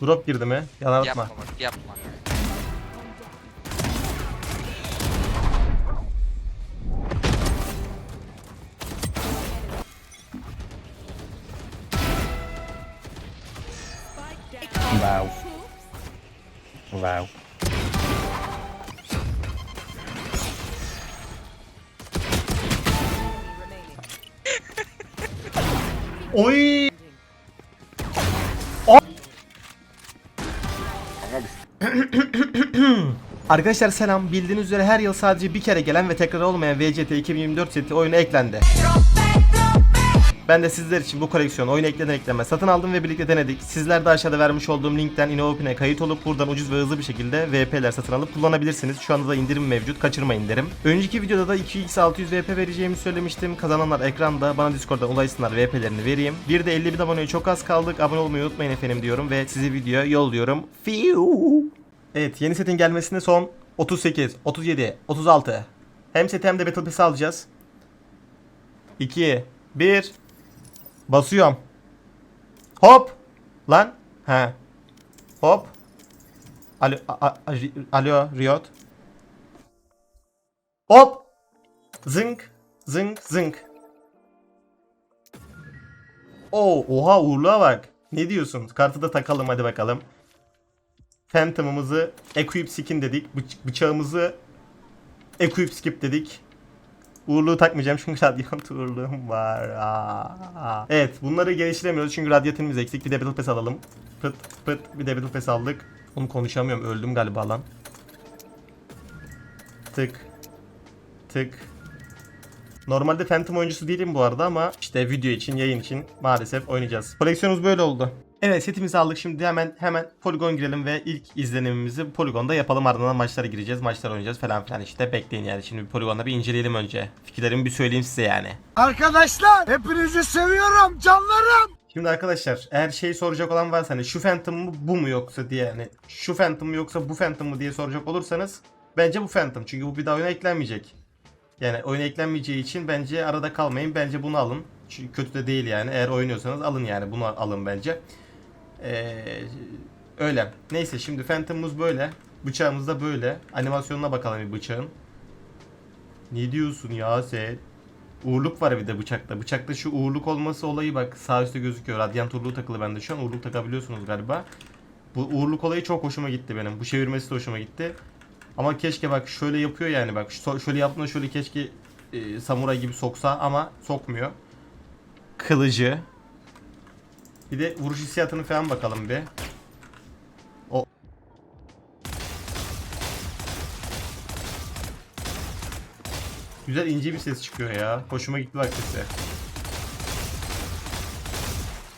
Drop girdi mi? Yalan atma. Yapma bak yapma. Wow. Wow. Oy! Arkadaşlar selam. Bildiğiniz üzere her yıl sadece bir kere gelen ve tekrar olmayan VCT 2024 seti oyuna eklendi. Ben de sizler için bu koleksiyonu oyuna ekleden ekleme satın aldım ve birlikte denedik. Sizler de aşağıda vermiş olduğum linkten InnoOpen'e kayıt olup buradan ucuz ve hızlı bir şekilde VP'ler satın alıp kullanabilirsiniz. Şu anda da indirim mevcut. Kaçırmayın derim. Önceki videoda da 2x 600 VP vereceğimi söylemiştim. Kazananlar ekranda. Bana Discord'dan ulaşsınlar VP'lerini vereyim. Bir de 50 bin aboneye çok az kaldık. Abone olmayı unutmayın efendim diyorum ve sizi videoya yolluyorum. Fiu. Evet yeni setin gelmesine son 38, 37, 36. Hem seti hem de Battle Pass'i alacağız. 2, 1. Basıyorum. Hop. Lan. He. Hop. Alo, a- a- alo Riot. Hop. Zınk. Zınk. Zınk. Oo, oha uğurluğa bak. Ne diyorsun? Kartı da takalım hadi bakalım. Phantom'ımızı Equip Skin dedik. Bıç- bıçağımızı Equip Skip dedik. Uğurluğu takmayacağım çünkü radyant uğurluğum var. Aa. Evet bunları geliştiremiyoruz çünkü radyatimiz eksik. Bir de Battle Pass alalım. Pıt pıt bir de Battle Pass aldık. Onu konuşamıyorum öldüm galiba lan. Tık. Tık. Normalde Phantom oyuncusu değilim bu arada ama işte video için, yayın için maalesef oynayacağız. Koleksiyonumuz böyle oldu. Evet setimizi aldık şimdi hemen hemen poligon girelim ve ilk izlenimimizi poligonda yapalım ardından maçlara gireceğiz maçlar oynayacağız falan filan işte bekleyin yani şimdi bir poligonda bir inceleyelim önce fikirlerimi bir söyleyeyim size yani. Arkadaşlar hepinizi seviyorum canlarım. Şimdi arkadaşlar eğer şey soracak olan varsa hani şu Phantom mu bu mu yoksa diye hani şu Phantom mu yoksa bu Phantom mu diye soracak olursanız bence bu Phantom çünkü bu bir daha oyuna eklenmeyecek. Yani oyuna eklenmeyeceği için bence arada kalmayın bence bunu alın. Çünkü kötü de değil yani eğer oynuyorsanız alın yani bunu alın bence. Ee, öyle. Neyse şimdi Phantom'umuz böyle. Bıçağımız da böyle. Animasyonuna bakalım bir bıçağın. Ne diyorsun ya sen? Uğurluk var bir de bıçakta. Bıçakta şu uğurluk olması olayı bak sağ üstte gözüküyor. Radyant uğurluğu takılı bende şu an. Uğurluk takabiliyorsunuz galiba. Bu uğurluk olayı çok hoşuma gitti benim. Bu çevirmesi de hoşuma gitti. Ama keşke bak şöyle yapıyor yani bak şöyle yaptığında şöyle keşke e, samuray gibi soksa ama sokmuyor. Kılıcı. Bir de vuruş hissiyatını falan bakalım bir. O Güzel ince bir ses çıkıyor ya. Hoşuma gitti bak sesi.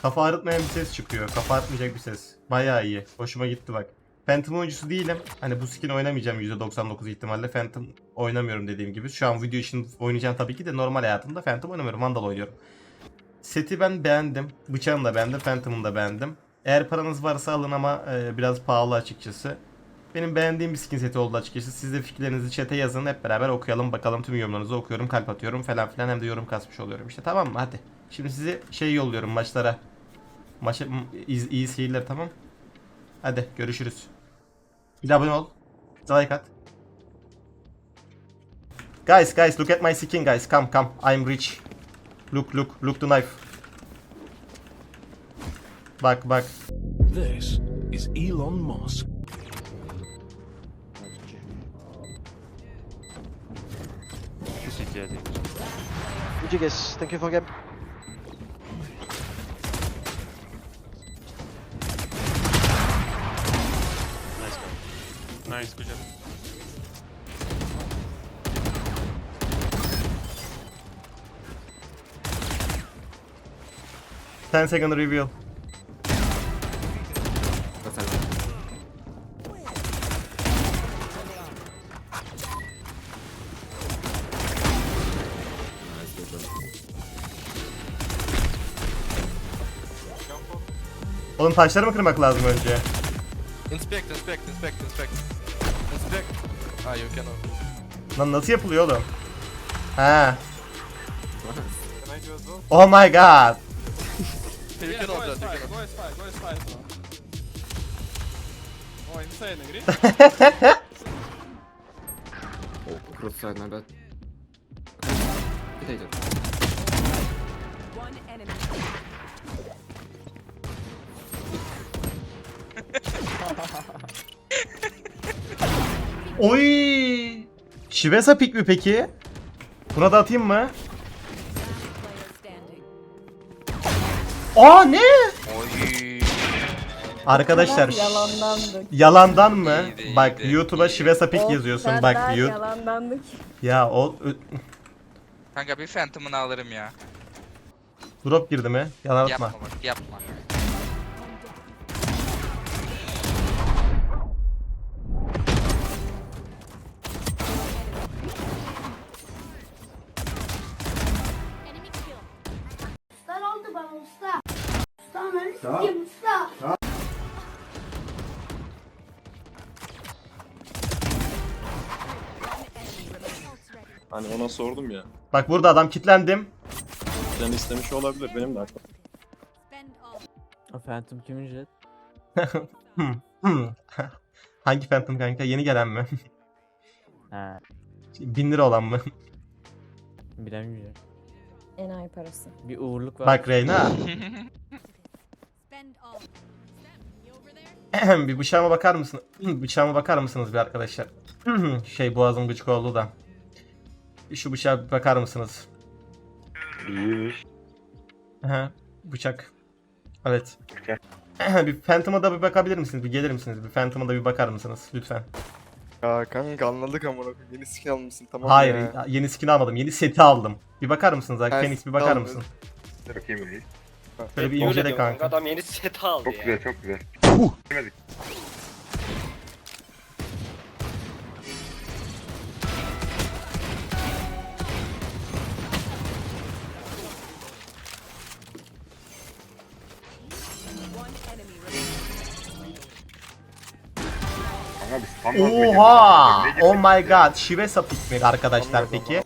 Kafa ağrıtmayan bir ses çıkıyor. Kafa ağrıtmayacak bir ses. Bayağı iyi. Hoşuma gitti bak. Phantom oyuncusu değilim. Hani bu skin oynamayacağım %99 ihtimalle. Phantom oynamıyorum dediğim gibi. Şu an video için oynayacağım tabii ki de normal hayatımda Phantom oynamıyorum. Vandal oynuyorum. Seti ben beğendim. Bıçağını da beğendim. Phantom'ı da beğendim. Eğer paranız varsa alın ama e, biraz pahalı açıkçası. Benim beğendiğim bir skin seti oldu açıkçası. Siz de fikirlerinizi chat'e yazın. Hep beraber okuyalım. Bakalım tüm yorumlarınızı okuyorum. Kalp atıyorum falan filan. Hem de yorum kasmış oluyorum. İşte tamam mı? Hadi. Şimdi sizi şey yolluyorum maçlara. Maça m- iyi, seyirler tamam. Hadi görüşürüz. Bir abone ol. Like at. Guys, guys, look at my skin, guys. Come, come. I'm rich. Look, look, look the knife. Bak, bak. This is Elon Musk. GG guys, thank you for game. Nice, good job. Ten second reveal. Oğlum taşları mı kırmak lazım önce? Inspect, inspect, inspect, inspect. Inspect. Ah, you cannot. Lan nasıl yapılıyor oğlum? Ha. Can I do as well? Oh my god. You cannot, Jet, you cannot. Oh, insane, agree? Cross side, my bad. Potato. One enemy. Oy! Shivesa pick mi peki? Buna da atayım mı? Aa ne? Oy. Arkadaşlar Yalandandık. yalandan mı? Bak YouTube'a pick O yazıyorsun bak YouTube. Yalandandık. Ya o ö- Kanka bir Phantom'ını alırım ya. drop girdi mi? Yalan Yapma atma. bak yapma. Sikeyim usta. Hani ona sordum ya. Bak burada adam kitlendim. Sen istemiş olabilir benim de aklım. Phantom kimin jet? Hmm, hmm. Hangi Phantom kanka? Yeni gelen mi? Ha, 1000 lira olan mı? bilemiyorum. Enayi parası. Bir uğurluk var. Bak Reyna. bir bıçağıma bakar mısın? bıçağıma bakar mısınız bir arkadaşlar? şey boğazım gıcık oldu da. Şu bıçağa bir bakar mısınız? Aha, bıçak. Evet. bir Phantom'a da bir bakabilir misiniz? Bir gelir misiniz? Bir Phantom'a da bir bakar mısınız? Lütfen. Ya kanka anladık amına koyayım. Yeni skin almışsın tamam Hayır, ya. yeni skin almadım. Yeni seti aldım. Bir bakar mısınız? Phoenix bir bakar mısın? Bakayım. Şöyle bir incele kanka. Adam yeni set aldı Çok güzel çok güzel. Biz tam basmayacağız. Oha! Oh my god. Shivesa pick mi arkadaşlar peki?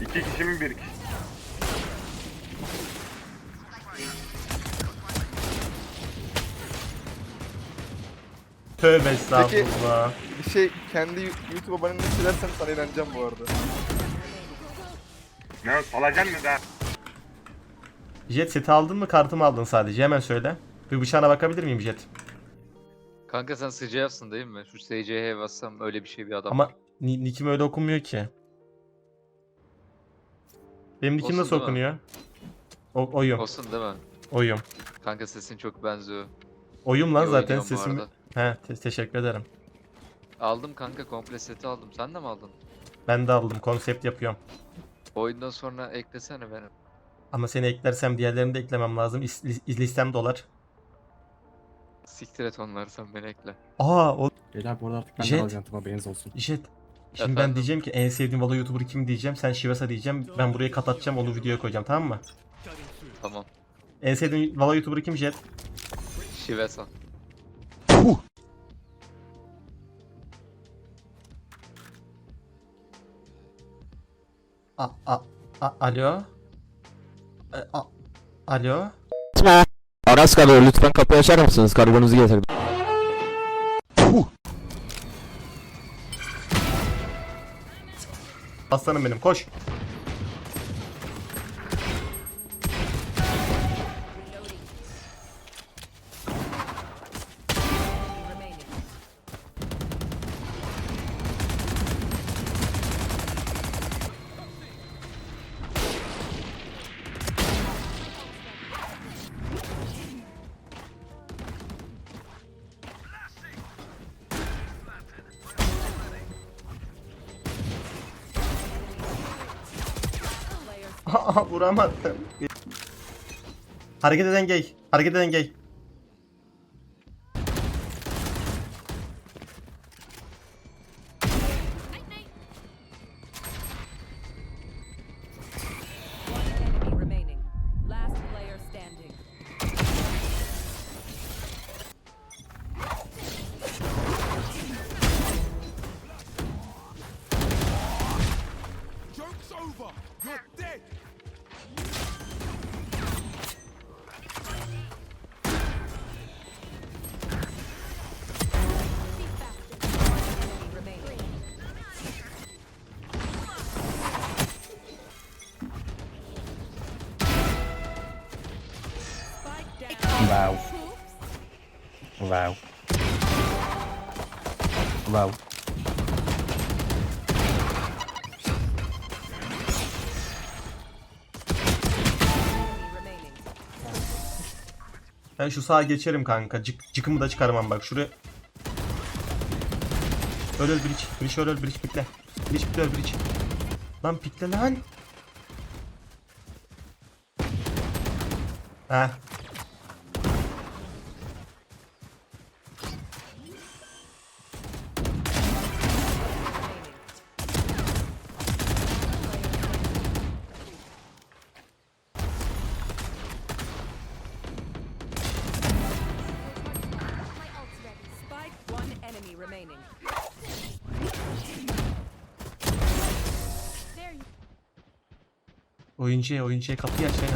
İki kişi mi bir kişi? Tövbe estağfurullah. Bir şey kendi YouTube aboneliğini silersen sana inanacağım bu arada. Ne salacan mı da? Jet seti aldın mı kartımı aldın sadece hemen söyle. Bir bıçağına bakabilir miyim Jet? Kanka sen sıcağısın değil mi? Şu SCH'ye bassam öyle bir şey bir adam. Ama ni- nickim öyle okunmuyor ki. Benim nickim Olsun nasıl değil mi? okunuyor? O- oyum. Olsun değil mi? Oyum. Kanka sesin çok benziyor. Oyum lan İyi zaten oynuyorsun bu sesim. arada. He te- teşekkür ederim. Aldım kanka komple seti aldım. Sen de mi aldın? Ben de aldım konsept yapıyorum. Oyundan sonra eklesene beni. Ama seni eklersem diğerlerini de eklemem lazım. İs- li- listem dolar. Siktir et onları sen beni ekle. Aa o Beyler bu arada artık ben Jet. de alacağım haberiniz olsun. Jet. Şimdi ben Efendim? diyeceğim ki en sevdiğim Valo YouTuber kim diyeceğim. Sen Shivasa diyeceğim. Ben buraya kat atacağım onu videoya koyacağım tamam mı? Tamam. En sevdiğim Valo YouTuber kim Jet? Şivesa. A, a, a, alo? E, A, alo? Aras kalıyor lütfen kapıyı açar mısınız? Karbonumuzu getirdim. Aslanım benim koş. Vuramadım. Hareket eden gay. Hareket eden gay. Wow. Wow. Remaining. Ben şu sağa geçerim kanka. Cık, cıkımı da çıkarmam bak şuraya. Öl öl bridge. Bridge öl öl bridge pikle. Bridge pikle öl bridge. Lan pikle lan. Heh. Oyuncuya oyuncuya kapıyı aç Reyna.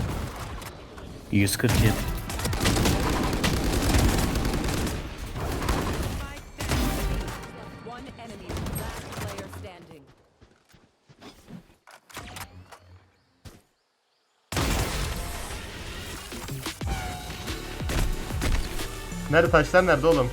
147. One enemy, last player standing. Nerede taşlar nerede oğlum?